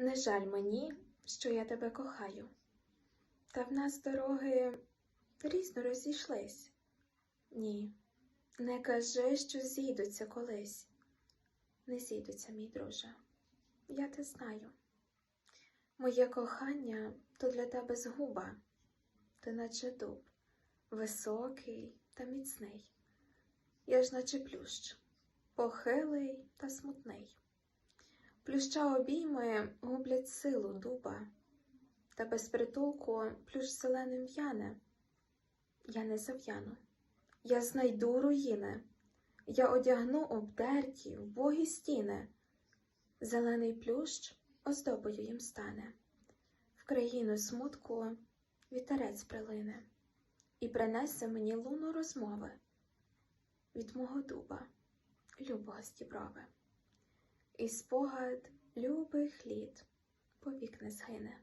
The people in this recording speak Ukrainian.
Не жаль мені, що я тебе кохаю. Та в нас дороги різно розійшлись. Ні, не кажи, що зійдуться колись. Не зійдуться, мій друже, я те знаю. Моє кохання то для тебе згуба, ти наче дуб, високий та міцний. Я ж наче плющ, похилий та смутний. Плюща обійми гублять силу дуба, та без притулку плющ зеленим в'яне. Я не зав'яну, я знайду руїни, я одягну обдерті, вбогі стіни. Зелений плющ оздобою їм стане. В країну смутку вітерець прилине і принесе мені луну розмови від мого дуба, любого стіброви. І спогад любих літ повік не згине.